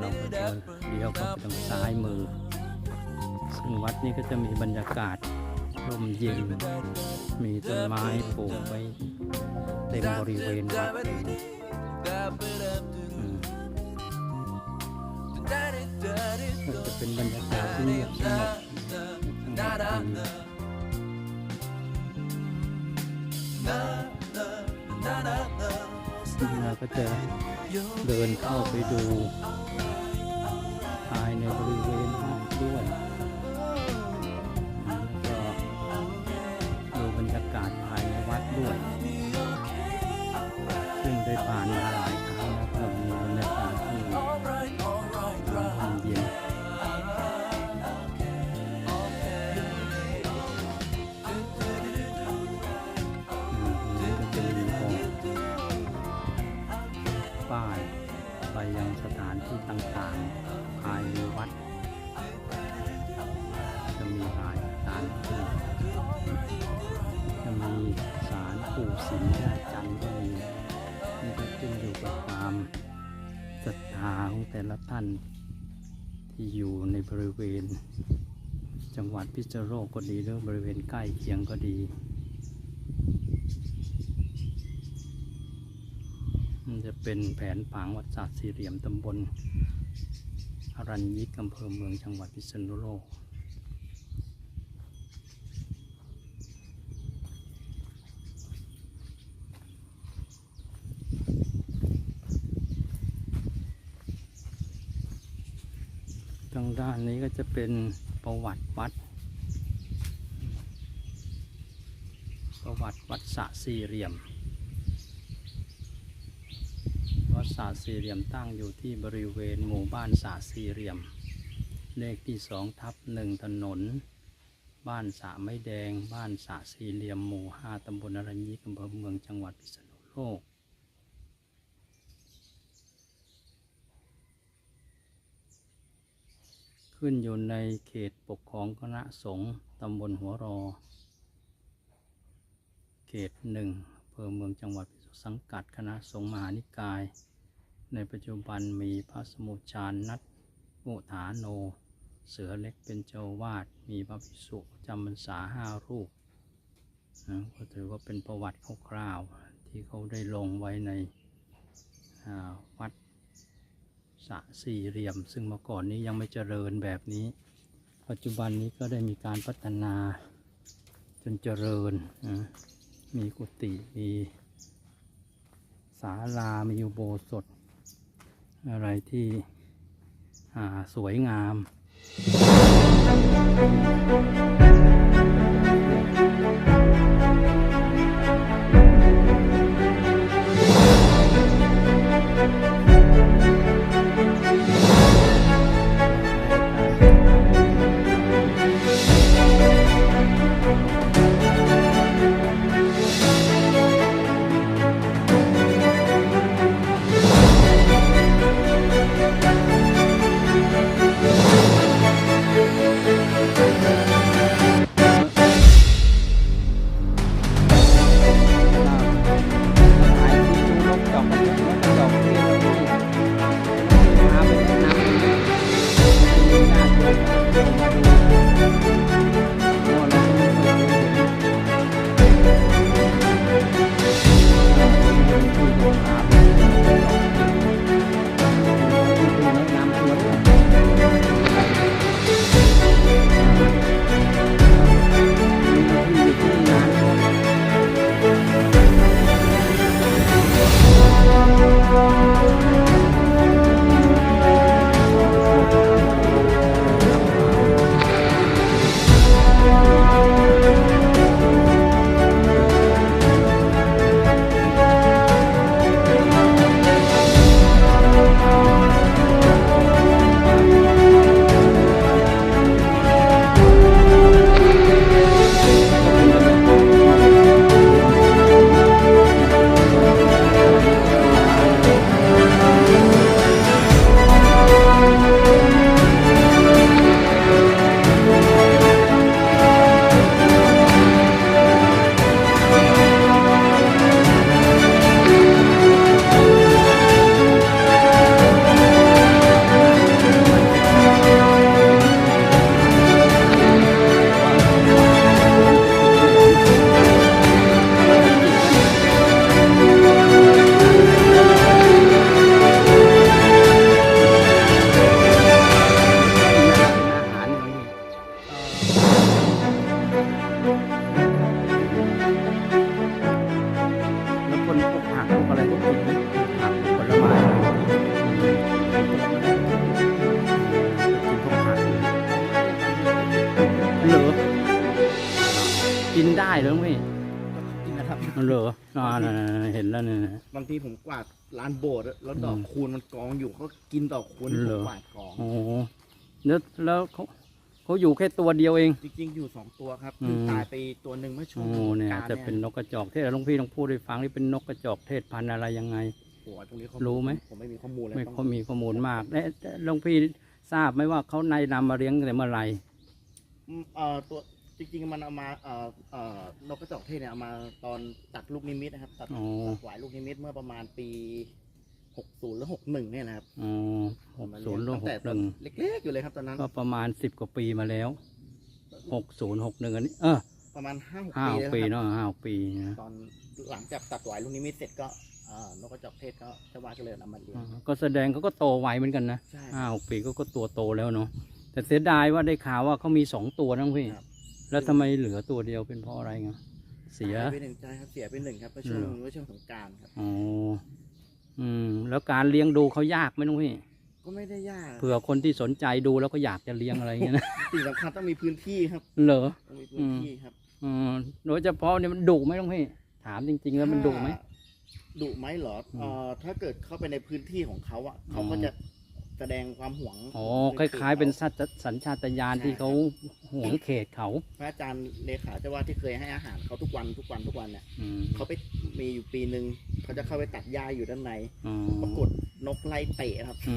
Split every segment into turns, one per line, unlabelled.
เราก็เดินเลี้ยวเข้าไปทางซ้ายมือ ซึ่งวัดนี้ก็จะมีบรรยากาศลมเย็น มีต้นไม้ปลูกไว้เต็มบริเวณวัดเลยอืมก็จะเป็นบรรยากาศที่เงียบสงบสงบดีเราก็จะ เดินเข้าไปดู ภายในบริเวณ ปู่สิจันทร์ก็มีนี่ก็ขึ้นอยู่กับความศรัทธาของแต่ละท่านที่อยู่ในบริเวณ จังหวัดพิษณุโลกก็ดีหรือบริเวณใกล้เคียงก็ดีมันจะเป็นแผนผังวัดศาสตร์สี่เหลี่ยมตำบลอรัญยิกอำเภอเมืองจังหวัดพิษณุโลก ทางด้านนี้ก็จะเป็นประวัติวัด ประวัติวัดสะสี่เหลี่ยม วัดสะสี่เหลี่ยมตั้งอยู่ที่บริเวณหมู่บ้านสะสี่เหลี่ยม เลขที่สองทับหนึ่งถนน บ้านสะไม้แดง บ้านสะสี่เหลี่ยมหมู่ห้าตำบลอรัญญิกอำเภอเมืองจังหวัดพิษณุโลก ขึ้นอยู่ในเขตปกครองคณะสงฆ์ตำบลหัวรอ เขตหนึ่งอำเภอเมืองจังหวัดพิษณุสังกัดคณะสงฆ์มหานิกาย ในปัจจุบันมีพระสมุทรชานนัทมุฐานโน เสือเล็กเป็นเจ้าวาด มีพระภิกษุจำพรรษาห้ารูปนะก็ถือว่าเป็นประวัติคร่าวๆที่เขาได้ลงไว้ในวัด สระสี่เหลี่ยม ซึ่งเมื่อก่อนนี้ยังไม่เจริญแบบนี้ ปัจจุบันนี้ก็ได้มีการพัฒนาจนเจริญนะมีกุฏิมีศาลามีอุโบสถ อะไรที่สวยงามคน
ผมกวาดลานโบสถ์อะแล้วดอก
อืม
คูณมันกองอยู่เขากินดอกคูณที่ผ
เหร
ม
อ
กวาดกอง
โอ้โหแล้วแล้วเขาเขาอยู่แค่ตัวเดียวเอง
จริงๆ อยู่สองตัวครับ
อืม
เพิ่งตายไปตัวหนึ่งเมื่อช่ว
โอ้
ง
เนี่ย
กราร
จะเป็นนกกระจอกเทศหลวงพี่ต้องพูดให้ฟังนี่เป็นนกกระจอกเทศพันธุ์อะไรยังไง
โอ้โหตรงนี้เขา
รู้ไหม
ผมไม่มีข้อมูลเลย
ไม่
ต้อง
ค่อยมีข้อมูลมากและหลวงพี่ทราบไหมว่าเขาในนำมาเลี้ยงแต่เมื่อไหร่
อืมเอ่อตัว จริงๆมันเอามาเอ่อเอ่อนกกระจอกเทศเนี่ยเอามาตอนตัดลูกนิมิตนะครับตัด
อ๋อ
ตัดหวายลูกนิมิตเมื่อประมาณปี 60หรือ61เนี่ยนะครับ
อ๋อหก
มา
ศู
เลี้
น
ย
ย์
ง
ห
ตั้
ก
งแต่
หนึ่ง
เล็กๆอยู่เลยครับตอนนั้น
ก็ประมาณสิบกว่าปีมาแล้วหกศูนย์หกหนึ่งอันนี้ เออ
ประมาณ5 6
ห้า
ปี
หก
แล้ว
ปี
ครับ
เนาะห้าหกปีนะ
ตอนหลังจากตัดหวายลูกนิมิตเสร็จก็เอ่อนกกระจอกเทศก็ชาวบ้านก็เลยเอามาเลี้ยง
อ่าก็แสดงเขาก็โตไวเหมือนกันนะ
ใช่
ห้าหกปีก็ก็ตัวโตแล้วเนาะแต่เสียดายว่าได้ข่าวว่าเขามีสองตัวนะพี่
ครับ
แล้วทำไมเหลือตัวเดียวเป็นเพราะอะไรไงเสีย
ตาไปหนึ่งใจครับเสียไปหนึ่งครับเมื่อช่วง
เหรอ
เมื่อช่วงสงกรารครับ
อ๋อ อืม แล้วการเลี้ยงดูเขายากไหมน้องพี่
ก็ไม่ได้ยาก
เผื่อคนที่สนใจดูแล้วก็อยากจะเลี้ยงอะไรอย่างเงี้ยนะ
สิ่งสำคัญต้องมีพื้นที่ครับ
เหรอ
ต้องมีพื้นที่ครับ
อืมโดยเฉพาะเนี่ยมันดุไหมน้องพี่ ถามจริง ๆ แล้วมันดุไหม
ถ้าดุไหมเหรอ
อืม
เอ่อถ้าเกิดเข้าไปในพื้นที่ของเขาอะเขาก็
อ๋อ
จะ แสดงความหวง
อ๋อ
ใน
คล้าย ๆ เป็น
ข
สัตว์สัญชาตญาณ
ใช่
ที่เขาหวงเขตเขา
พระอาจารย์เลขาเจ้าว่าที่เคยให้อาหารเขาทุกวันทุกวันทุกวันเนี่ย
อืม
เขาไปมีอยู่ปีหนึ่งเขาจะเข้าไปตัดหญ้าอยู่ด้านใน
อ๋อ
ปรากฏนกไล่เตะครับ
อื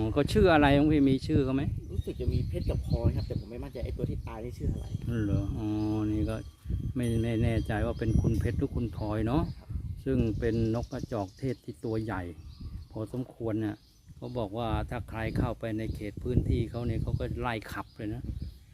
มก็ชื่ออะไรน้องพี่มีชื่อเขาไหม
รู้สึกจะมีเพชรกับพลอยครับ แต่ผมไม่มั่นใจไอ้ตัวที่ตายนี่ชื่ออะไร
เหรออ๋อนี่ก็ไม่ไม่แน่ใจว่าเป็นคุณเพชรหรือคุณพลอยเนาะ
ครับ
ซึ่งเป็นนกกระจอกเทศที่ตัวใหญ่ พอสมควรเนี่ย เขาบอกว่าถ้าใครเข้าไปในเขตพื้นที่เขาเนี่ยเขาก็ไล่ขับเลยนะ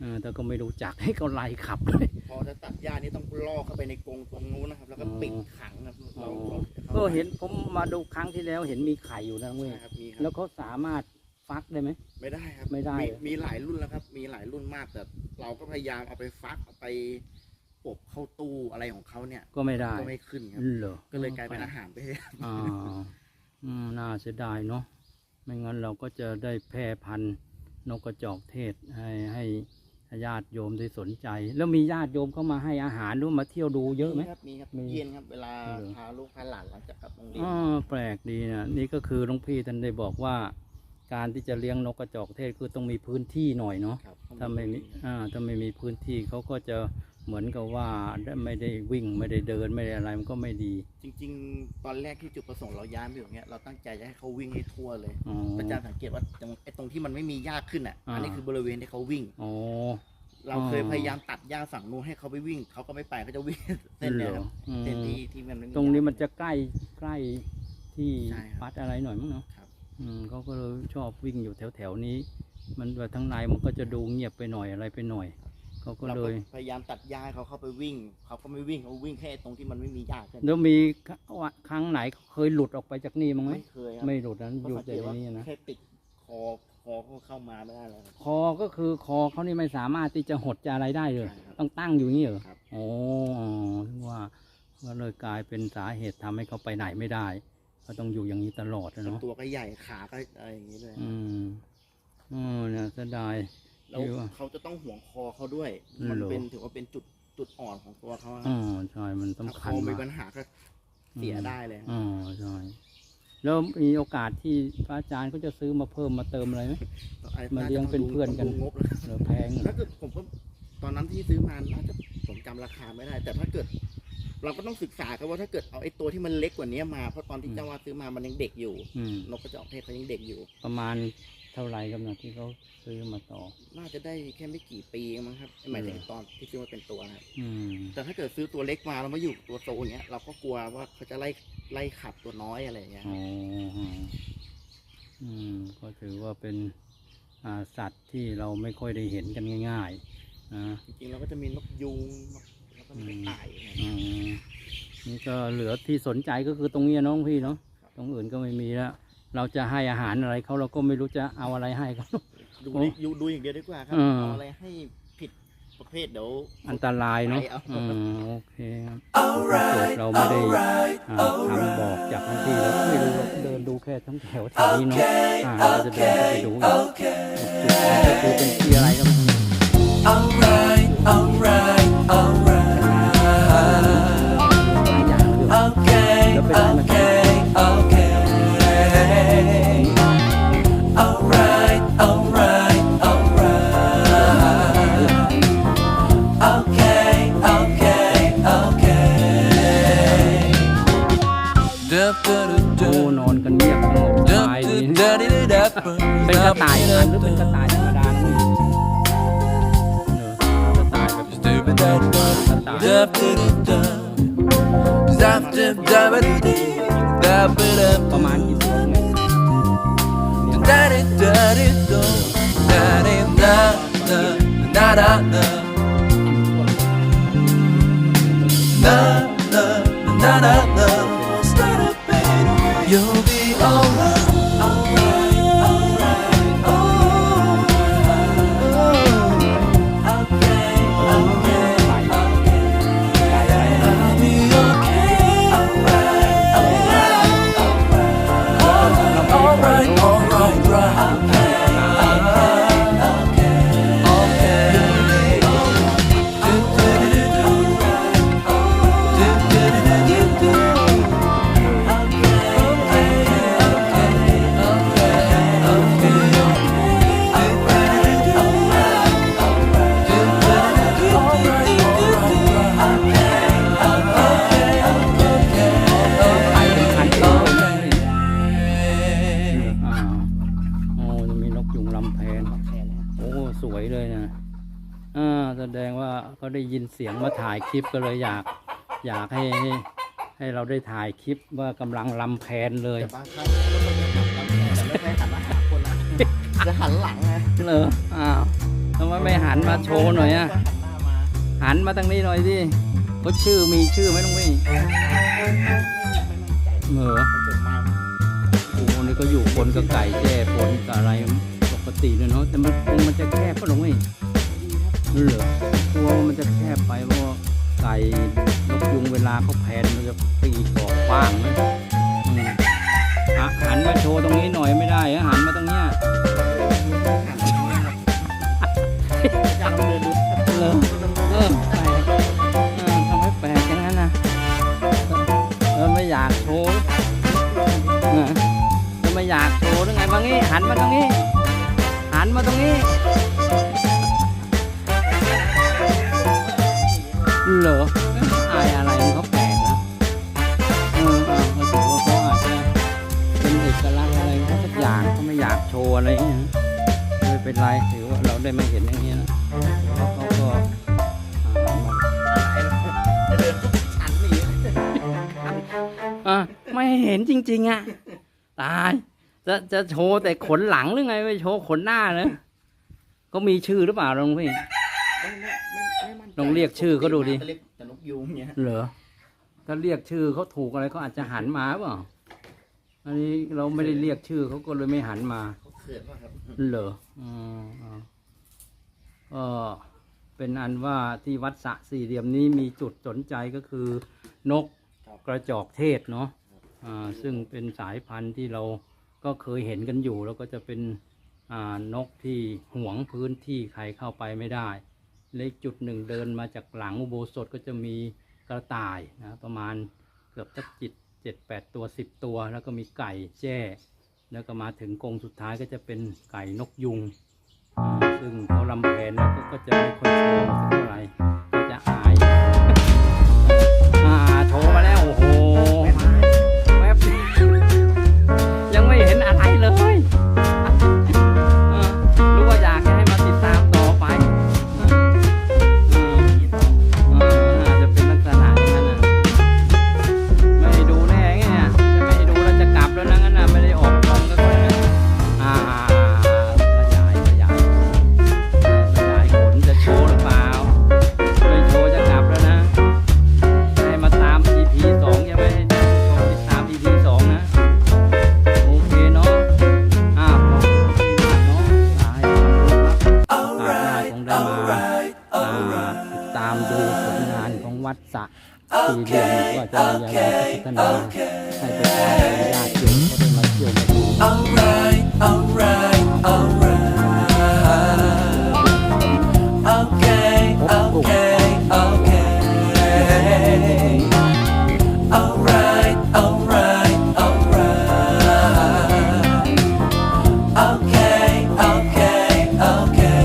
เออแต่ก็ไม่รู้จักให้เขาไล่ขับเลย
พอจะตัดหญ้านี่ต้องล่อเข้าไปในกรงตรงนู้นนะครับ แล้วก็
อ๋อ
ปิดขังครับเรา
อ๋อ
เรา
ก็เห็นผมมาดูครั้งที่แล้วเห็นมีไข่อยู่นะเว้ย
ใช่ครับมีค
แล้
รับ
วเขาสามารถฟักได้ไหม
ไม่ได้ครับ
ไม่ได้
มี
เหรอ
มีหลายรุ่นแล้วครับ มีหลายรุ่นมากแต่เราก็พยายามเอาไปฟักเอาไปอบเข้าตู้อะไรของเขาเนี่ย
ก็ไม่ได้
ก็ไม่ขึ้นครับ
เหรอ
ก็เลยกลายเป็นอาหารไปเลย
อ่าอืมน่าเสียดายเนาะ ไม่งั้นเราก็จะได้แพร่พันธุ์นกกระจอกเทศให้ให้ญาติโยมที่สนใจ แล้วมีญาติโยมเข้ามาให้อาหารหรือมาเที่ยวดูเยอะไหม
ครับมีครับ
มี
เย็นครับเวลา
เหรอ
พาลูกพาหลานหลังจากกลับโรงเรียน
อ๋อแปลกดีนะนี่ก็คือหลวงพี่ท่านได้บอกว่า การที่จะเลี้ยงนกกระจอกเทศคือต้องมีพื้นที่หน่อยเนาะ
ครับ
ถ้าไม่มีอ่าถ้าไม่มีพื้นที่เขาก็จะ เหมือนกับว่าไม่ได้วิ่งไม่ได้เดินไม่ได้อะไรมันก็ไม่ดี
จริง ๆ ตอนแรกที่จุดประสงค์เราย้ายไปอย่างเงี้ยเราตั้งใจจะให้เขาวิ่งให้ทั่วเลย
อ๋อ
อาจารย์สังเกตว่าตรงไอ้ตรงที่มันไม่มีหญ้าขึ้นอะ
อ่า
อันนี้คือบริเวณที่เขาวิ่ง
อ๋อ
เราเคย
อ๋อ
พยายามตัดหญ้าฝั่งนู้นให้เขาไปวิ่งเขาก็ไม่ไปเขาจะวิ่ง เส้นเนี้ยครับ
อืม
เส้นที่ที่มันไม่มี
ตรงนี้มัน
ห
จะ
ญ้า
ใกล้ใกล้ที่
ใช่ครับ
วัดอะไรหน่อยมั้งเนาะ
ครับ
อืมเขาก็เลยชอบวิ่งอยู่แถวแถวๆนี้ มันแบบทั้งในมันก็จะดูเงียบไปหน่อยอะไรไปหน่อย เขาก็
เรา
เล
ก็
ย
พยายามตัดหญ้าให้เขาเข้าไปวิ่ง เขาก็ไม่วิ่งเขาวิ่งแค่ตรงที่มันไม่มีหญ้าขึ้น
แล้วมีครั้งไหนเคยหลุดออกไปจากนี่มั้งไหม
ไม่เคยครับ
ไม่หลุดนั้น
เพราะ
อยู่
สัง
แต่
เกต
ใน
ว่า
นี้นะ
แค่ติดคอคอเขาเข้ามาไม่ได้แล้วครับ
คอก็คือคอเขานี่ไม่สามารถที่จะหดจะอะไรได้เลย
ใช่ครับ
ต้องตั้งอยู่อย่างนี้เหรอ
ครับ
โอ้ถึงว่าก็เลยกลายเป็นสาเหตุทำให้เขาไปไหนไม่ได้เขาต้องอยู่อย่างนี้ตลอดนะเนาะ
ตัวก็ใหญ่ขาก็อะไรอย่างนี้เลย
อืมอืมเนี่ยเสียดาย
แล้ว
ที่ว่า
เขาจะต้องห่วงคอเขาด้วย
อืม
มัน
เหรอ
เป็นถือว่าเป็นจุดจุดอ่อนของตัวเขาอะ
อ๋อใช่มัน
ถ้า
สำ
ค
คัญ
อมี
มาก
ปัญหาก็เสียได้เลย
อ๋อใช่แล้วมีโอกาสที่พระอาจารย์ก็จะซื้อมาเพิ่มมาเติมอะไรไหมมาเลี้ยงเป็นเพื่อนกัน
ต้องดูงบแล้ว
หรือแพงเหรอ
ถ้าเกิดผมก็ตอนนั้นที่ซื้อมาน่าจะผมจำราคาไม่ได้ แต่ถ้าเกิด เราก็ต้องศึกษากันว่าถ้าเกิดเอาไอ้ตัวที่มันเล็กกว่านี้มาเพราะตอนที่เจ้าว่าซื้อมามันยังเด็กอยู่
อืม
นกกระจอกเทศเขายังเด็กอยู่
ประมาณ เท่าไหร่กำลังที่เขาซื้อมาต่อ
น่าจะได้แค่ไม่กี่ปีเองมั้งครับหมายถึง
เหรอ
ตอนที่ซื้อมาเป็นตัวนะครับ
อืม
แต่ถ้าเกิดซื้อตัวเล็กมาแล้วมาอยู่ตัวโตอย่างเงี้ยเราก็กลัวว่าเขาจะไล่ไล่ขับตัวน้อยอะไรอย่างเงี้ย
อ๋ออืมก็ถือว่าเป็นอ่าสัตว์ที่เราไม่ค่อยได้เห็นกันง่ายๆนะ
จริงๆเราก็จะมีนกยูงนกแล้วก็มีกระต่ายเนี่ย
อืมนี่ก็เหลือที่สนใจก็คือตรงเนี้ยน้องพี่เนาะ
ครับ
ตรงอื่นก็ไม่มีแล้ว เราจะให้อาหารอะไรเขาเราก็ไม่รู้จะเอาอะไรให้เขา
ดู
โอ้
ดิดูดูอย่างเดียวดีกว่าครับ
อืม
เอาอะไรให้ผิดประเภทเดี๋ยว
อันตรายเนาะ
ไปเอา
อืมโอเคครับถ้าเกิดเราไม่ได้อ่าทำบอกจากท้องที่แล้วไม่รู้เราเดินดูแค่ทั้งแถวแถวนี้เนาะอ่าเราจะเดินเข้าไปดูอีกจุดจะดูเป็นที่อะไรก็ ประมาณกี่ตัวเนี่ย อ่าแสดงว่าเขาได้ยินเสียงมาถ่ายคลิปก็เลยอยาก อยากให้ให้ให้เราได้ถ่ายคลิปว่ากำลังลำแพนเลย
แต่บางครั้งก็ไม่ได้ทำตามแผนแต่ไม่ได้หันมาหาคนนะจะหันหลังนะ
เลออ้าวทำไมไม่หันมาโชว์หน่อยอะ
หันหน้ามา
หันมาทางนี้หน่อยสิเขาชื่อมีชื่อไหมน้องพี่
ไม่มั่นใจ
เหมอ
ผมมา
โอ้โหนี่ก็อยู่คนกับไก่แจ้ผลกับอะไรปกติเลยเนาะแต่มันคงมันจะแคบก็ลงไม่ เหรอกลัวว่ามันจะแคบไปเพราะไก่นกยุงเวลาเขาแผนมันจะปีกออกกว้างไหมอืมอะหันมาโชว์ตรงนี้หน่อยไม่ได้เหรอหันมาตรงเนี้ย
อยากเดินดู
เหรอเออแปลกทำให้แปลกอย่างนั้นนะเออไม่อยากโชว์เออเออไม่อยากโชว์หรือไงบางงี้หันมาตรงนี้ หันมาตรงนี้ เหรออายอะไรมันเขาแปลกนะเออเออก็ถือว่าเขาอาจจะเป็นเอกลักษณ์อะไรของเขาสักอย่างเขาไม่อยากโชว์อะไรอย่างเงี้ยไม่เป็นไรถือว่าเราได้ไม่เห็นอย่างเงี้ยนะแล้วเขาก็อ่ามา
จะเดินฉันหนี
อะไม่เห็นจริง ๆ อะ ตายจะจะโชว์แต่ขนหลังหรือไง ไม่โชว์ขนหน้าเนอะก็มีชื่อหรือเปล่าลองพี่ ลองเรียกชื่อเขาดูดิ
จะเรียกแต่นกยูงเนี่ย
เหรอถ้าเรียกชื่อเขาถูกอะไรเขาอาจจะหันมาเปล่าอันนี้เราไม่ได้เรียกชื่อเขาก็เลยไม่หันมา
เขาเขินว่าครับ
เหรออ๋ออ๋อก็เป็นอันว่าที่วัดสระสี่เหลี่ยมนี้มีจุดสนใจก็คือนกกระจอกเทศเนาะอ่าซึ่งเป็นสายพันธุ์ที่เราก็เคยเห็นกันอยู่ แล้วก็จะเป็นอ่านกที่หวงพื้นที่ใครเข้าไปไม่ได้ เลขจุดหนึ่งเดินมาจากหลังอุโบสถก็จะมีกระต่ายนะประมาณเกือบสักจิตเจ็ดแปดตัวสิบตัว แล้วก็มีไก่แจ้ แล้วก็มาถึงกรงสุดท้ายก็จะเป็นไก่นกยุง ซึ่งเขาลำแพนแล้วก็ก็จะไม่ค่อยโชอบสักเท่าไหร่ alright alright alright okay okay okay alright alright alright okay okay okay.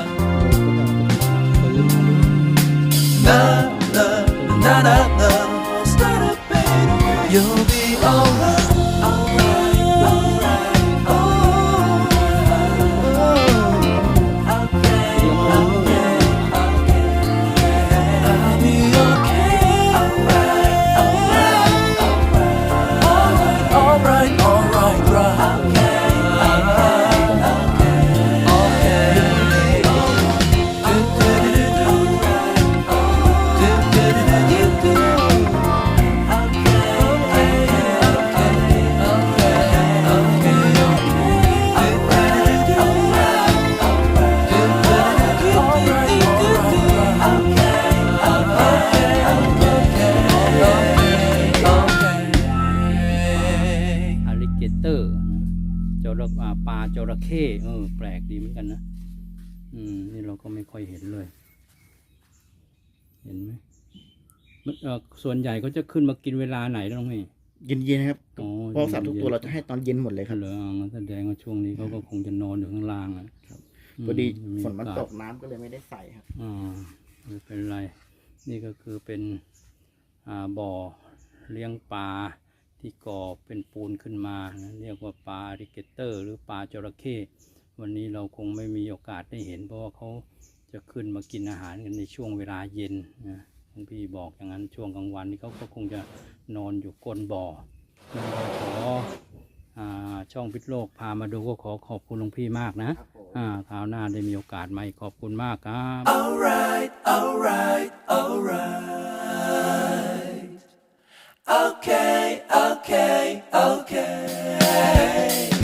จระเข้เออ แปลกดีเหมือนกันนะ อืม นี่เราก็ไม่ค่อยเห็นเลย เห็นไหมมันเอ่อส่วนใหญ่เขาจะขึ้นมากินเวลาไหนแล้วน้องเมย์
เย็นๆครับ
อ๋อ
เพราะสัตว์ทุกตัวเราจะให้ตอนเย็นหมดเลยครับ
เหลืองั้นแสดงว่าช่วงนี้เขาก็คงจะนอนอยู่ข้างล่างอะ
พอดี
ม
ฝนมัน
โอกาส
ตกน้ำก็เลยไม่ได้ใส่ครับ
อ่าไม่เป็นไร นี่ก็คือเป็นอ่าบ่อเลี้ยงปลา ที่ก่อเป็นปูนขึ้นมานะเรียกว่าปลาอริเกเตอร์ หรือปลาจระเข้วันนี้เราคงไม่มีโอกาสได้เห็น เพราะว่าเขาจะขึ้นมากินอาหารกันในช่วงเวลาเย็นนะหลวงพี่บอกอย่างนั้นช่วงกลางวันนี่เขาก็คงจะนอนอยู่ก้นบ่องั้นก็ขออ่าช่องพิษโลกพามาดูก็ขอขอบคุณหลวงพี่มากนะ
ครับผม
อ่าคราวหน้าได้มีโอกาสมาอีกขอบคุณมากครับ
Alright, alright, alright. okay, okay, okay.